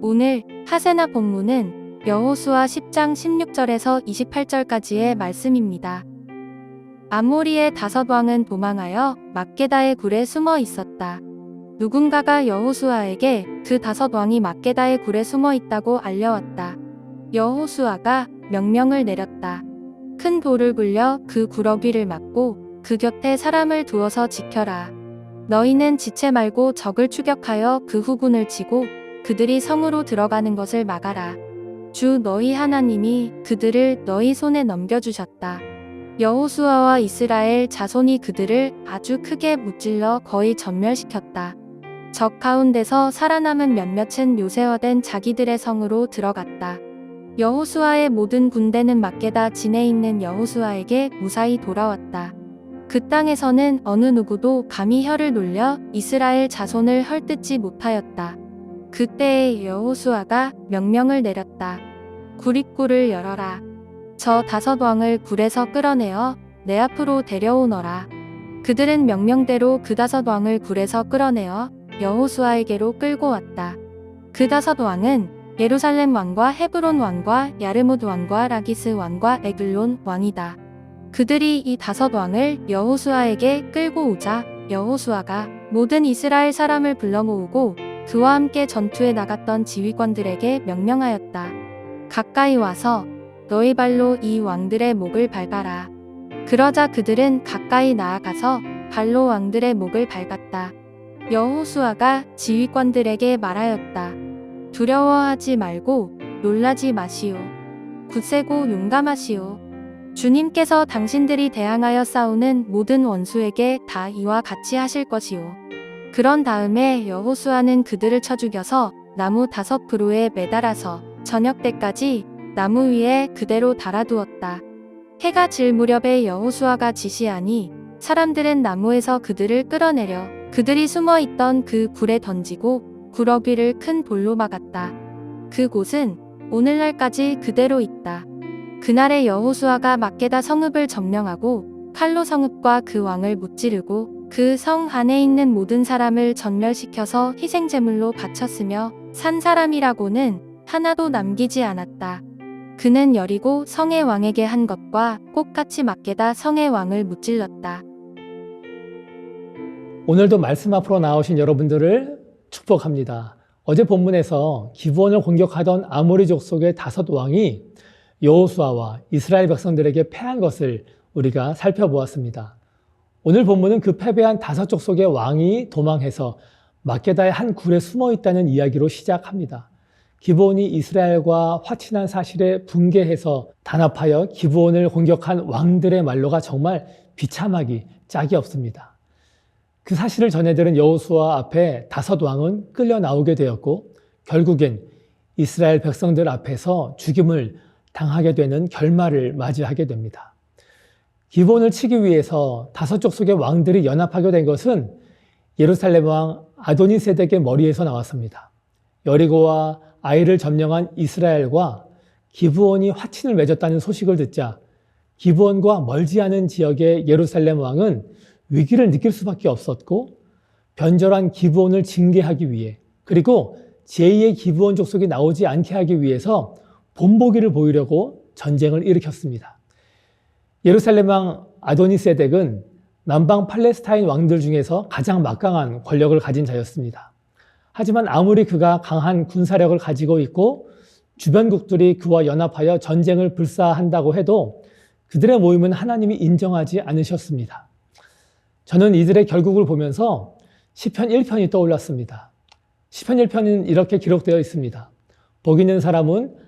오늘 하세나 본문은 여호수아 10장 16절에서 28절까지의 말씀입니다. 아모리의 다섯 왕은 도망하여 막게다의 굴에 숨어 있었다. 누군가가 여호수아에게 그 다섯 왕이 막게다의 굴에 숨어 있다고 알려왔다. 여호수아가 명령을 내렸다. 큰 돌을 굴려 그 구러기를 막고 그 곁에 사람을 두어서 지켜라. 너희는 지체 말고 적을 추격하여 그 후군을 치고 그들이 성으로 들어가는 것을 막아라. 주 너희 하나님이 그들을 너희 손에 넘겨주셨다. 여호수아와 이스라엘 자손이 그들을 아주 크게 무찔러 거의 전멸시켰다. 적 가운데서 살아남은 몇몇은 요새화된 자기들의 성으로 들어갔다. 여호수아의 모든 군대는 막게다 진에 있는 여호수아에게 무사히 돌아왔다. 그 땅에서는 어느 누구도 감히 혀를 놀려 이스라엘 자손을 헐뜯지 못하였다. 그때에 여호수아가 명령을 내렸다. 구릿굴을 열어라. 저 다섯 왕을 굴에서 끌어내어 내 앞으로 데려오너라. 그들은 명령대로 그 다섯 왕을 굴에서 끌어내어 여호수아에게로 끌고 왔다. 그 다섯 왕은 예루살렘 왕과 헤브론 왕과 야르뭇 왕과 라기스 왕과 에글론 왕이다. 그들이 이 다섯 왕을 여호수아에게 끌고 오자 여호수아가 모든 이스라엘 사람을 불러 모으고 그와 함께 전투에 나갔던 지휘관들에게 명령하였다. 가까이 와서 너희 발로 이 왕들의 목을 밟아라. 그러자 그들은 가까이 나아가서 발로 왕들의 목을 밟았다. 여호수아가 지휘관들에게 말하였다. 두려워하지 말고 놀라지 마시오. 굳세고 용감하시오. 주님께서 당신들이 대항하여 싸우는 모든 원수에게 다 이와 같이 하실 것이오. 그런 다음에 여호수아는 그들을 쳐 죽여서 나무 다섯 그루에 매달아서 저녁 때까지 나무 위에 그대로 달아두었다. 해가 질 무렵에 여호수아가 지시하니 사람들은 나무에서 그들을 끌어내려 그들이 숨어 있던 그 굴에 던지고 구러기를 큰 돌로 막았다. 그곳은 오늘날까지 그대로 있다. 그날의 여호수아가 막게다 성읍을 점령하고 칼로 성읍과 그 왕을 무찌르고 그 성 안에 있는 모든 사람을 전멸시켜서 희생제물로 바쳤으며 산 사람이라고는 하나도 남기지 않았다. 그는 여리고 성의 왕에게 한 것과 똑같이 막게다 성의 왕을 무찔렀다. 오늘도 말씀 앞으로 나오신 여러분들을 축복합니다. 어제 본문에서 기브온을 공격하던 아모리 족 속의 다섯 왕이 여호수아와 이스라엘 백성들에게 패한 것을 우리가 살펴보았습니다. 오늘 본문은 그 패배한 다섯 족속의 왕이 도망해서 막게다의 한 굴에 숨어 있다는 이야기로 시작합니다. 기브온이 이스라엘과 화친한 사실에 분개해서 단합하여 기브온을 공격한 왕들의 말로가 정말 비참하기 짝이 없습니다. 그 사실을 전해들은 여호수아 앞에 다섯 왕은 끌려 나오게 되었고 결국엔 이스라엘 백성들 앞에서 죽임을 당하게 되는 결말을 맞이하게 됩니다. 기본을 치기 위해서 다섯 족속의 왕들이 연합하게 된 것은 예루살렘 왕 아도니세덱의 머리에서 나왔습니다. 여리고와 아이를 점령한 이스라엘과 기브온이 화친을 맺었다는 소식을 듣자 기브온과 멀지 않은 지역의 예루살렘 왕은 위기를 느낄 수밖에 없었고 변절한 기브온을 징계하기 위해 그리고 제2의 기브온 족속이 나오지 않게 하기 위해서 본보기를 보이려고 전쟁을 일으켰습니다. 예루살렘 왕 아도니세덱은 남방 팔레스타인 왕들 중에서 가장 막강한 권력을 가진 자였습니다. 하지만 아무리 그가 강한 군사력을 가지고 있고 주변국들이 그와 연합하여 전쟁을 불사한다고 해도 그들의 모임은 하나님이 인정하지 않으셨습니다. 저는 이들의 결국을 보면서 시편 1편이 떠올랐습니다. 시편 1편은 이렇게 기록되어 있습니다. 복 있는 사람은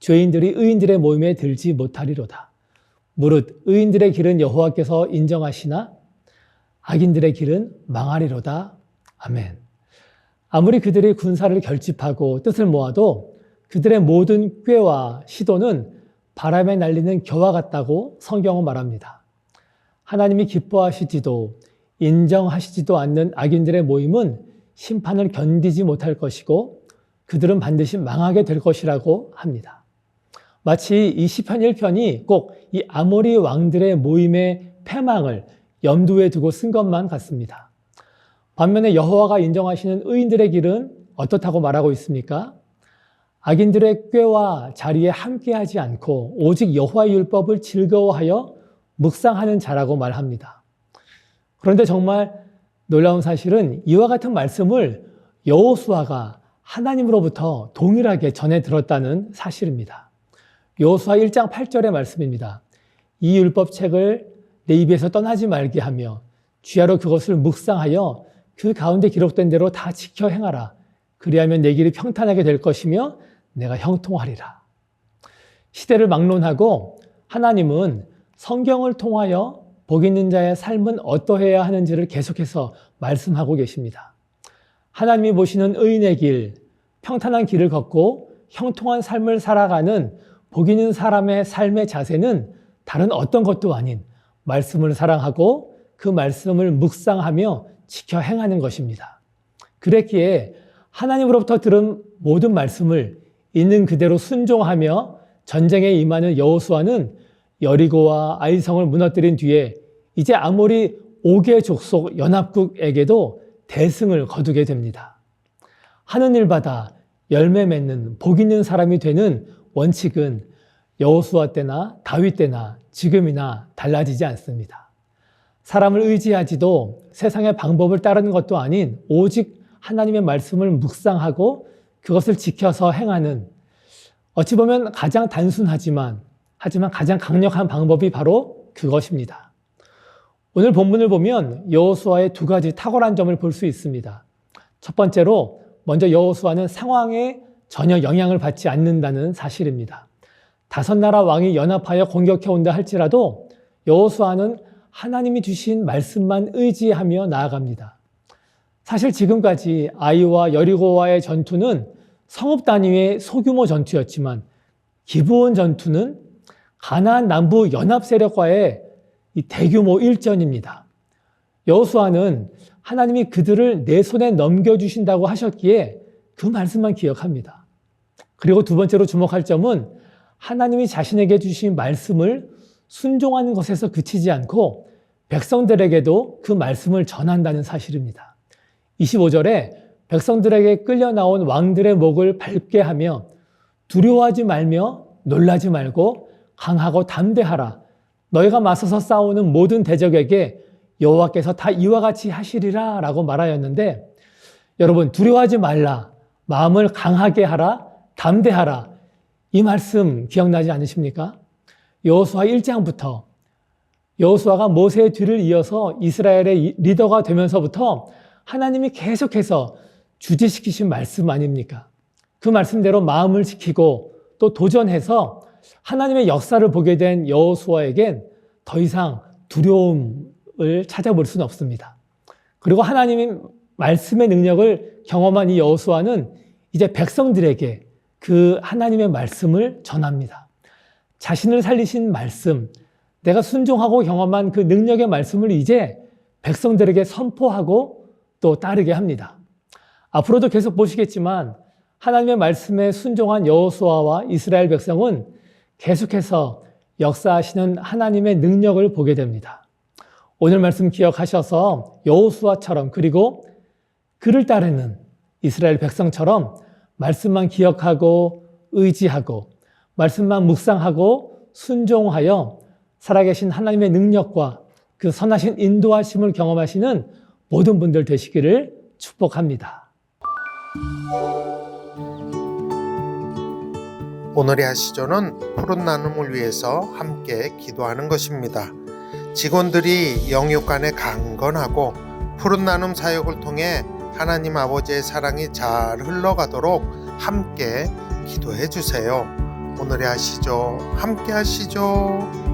죄인들이 의인들의 모임에 들지 못하리로다. 무릇 의인들의 길은 여호와께서 인정하시나 악인들의 길은 망하리로다. 아멘. 아무리 그들이 군사를 결집하고 뜻을 모아도 그들의 모든 꾀와 시도는 바람에 날리는 겨와 같다고 성경은 말합니다. 하나님이 기뻐하시지도 인정하시지도 않는 악인들의 모임은 심판을 견디지 못할 것이고 그들은 반드시 망하게 될 것이라고 합니다. 마치 이 시편 1편이 꼭 이 아모리 왕들의 모임의 패망을 염두에 두고 쓴 것만 같습니다. 반면에 여호와가 인정하시는 의인들의 길은 어떻다고 말하고 있습니까? 악인들의 꾀와 자리에 함께하지 않고 오직 여호와의 율법을 즐거워하여 묵상하는 자라고 말합니다. 그런데 정말 놀라운 사실은 이와 같은 말씀을 여호수아가 하나님으로부터 동일하게 전해 들었다는 사실입니다. 여호수아 1장 8절의 말씀입니다. 이 율법 책을 내 입에서 떠나지 말게 하며 주야로 그것을 묵상하여 그 가운데 기록된 대로 다 지켜 행하라. 그리하면 내 길이 평탄하게 될 것이며 내가 형통하리라. 시대를 막론하고 하나님은 성경을 통하여 복 있는 자의 삶은 어떠해야 하는지를 계속해서 말씀하고 계십니다. 하나님이 보시는 의인의 길, 평탄한 길을 걷고 형통한 삶을 살아가는 복 있는 사람의 삶의 자세는 다른 어떤 것도 아닌 말씀을 사랑하고 그 말씀을 묵상하며 지켜 행하는 것입니다. 그랬기에 하나님으로부터 들은 모든 말씀을 있는 그대로 순종하며 전쟁에 임하는 여호수아는 여리고와 아이성을 무너뜨린 뒤에 이제 아모리 5개 족속 연합국에게도 대승을 거두게 됩니다. 하는 일마다 열매 맺는 복 있는 사람이 되는 원칙은 여호수아 때나 다윗 때나 지금이나 달라지지 않습니다. 사람을 의지하지도 세상의 방법을 따르는 것도 아닌 오직 하나님의 말씀을 묵상하고 그것을 지켜서 행하는 어찌 보면 가장 단순하지만 하지만 가장 강력한 방법이 바로 그것입니다. 오늘 본문을 보면 여호수아의 두 가지 탁월한 점을 볼 수 있습니다. 첫 번째로 먼저 여호수아는 상황에 전혀 영향을 받지 않는다는 사실입니다. 다섯 나라 왕이 연합하여 공격해 온다 할지라도 여호수아는 하나님이 주신 말씀만 의지하며 나아갑니다. 사실 지금까지 아이와 여리고와의 전투는 성읍 단위의 소규모 전투였지만 기브온 전투는 가나안 남부 연합 세력과의 이 대규모 일전입니다. 여호수아는 하나님이 그들을 내 손에 넘겨 주신다고 하셨기에 그 말씀만 기억합니다. 그리고 두 번째로 주목할 점은 하나님이 자신에게 주신 말씀을 순종하는 것에서 그치지 않고 백성들에게도 그 말씀을 전한다는 사실입니다. 25절에 백성들에게 끌려 나온 왕들의 목을 밟게 하며 두려워하지 말며 놀라지 말고 강하고 담대하라. 너희가 맞서서 싸우는 모든 대적에게 여호와께서 다 이와 같이 하시리라 라고 말하였는데 여러분 두려워하지 말라. 마음을 강하게 하라. 담대하라. 이 말씀 기억나지 않으십니까? 여호수아 1장부터 여호수아가 모세의 뒤를 이어서 이스라엘의 리더가 되면서부터 하나님이 계속해서 주지시키신 말씀 아닙니까? 그 말씀대로 마음을 지키고 또 도전해서 하나님의 역사를 보게 된 여호수아에겐 더 이상 두려움을 찾아볼 수는 없습니다. 그리고 하나님의 말씀의 능력을 경험한 이 여호수아는 이제 백성들에게 그 하나님의 말씀을 전합니다. 자신을 살리신 말씀, 내가 순종하고 경험한 그 능력의 말씀을 이제 백성들에게 선포하고 또 따르게 합니다. 앞으로도 계속 보시겠지만 하나님의 말씀에 순종한 여호수아와 이스라엘 백성은 계속해서 역사하시는 하나님의 능력을 보게 됩니다. 오늘 말씀 기억하셔서 여호수아처럼 그리고 그를 따르는 이스라엘 백성처럼 말씀만 기억하고 의지하고 말씀만 묵상하고 순종하여 살아계신 하나님의 능력과 그 선하신 인도하심을 경험하시는 모든 분들 되시기를 축복합니다. 오늘의 하시조는 푸른 나눔을 위해서 함께 기도하는 것입니다. 직원들이 영육간에 강건하고 푸른 나눔 사역을 통해 하나님 아버지의 사랑이 잘 흘러가도록 함께 기도해 주세요. 오늘의 하시죠. 함께 하시죠.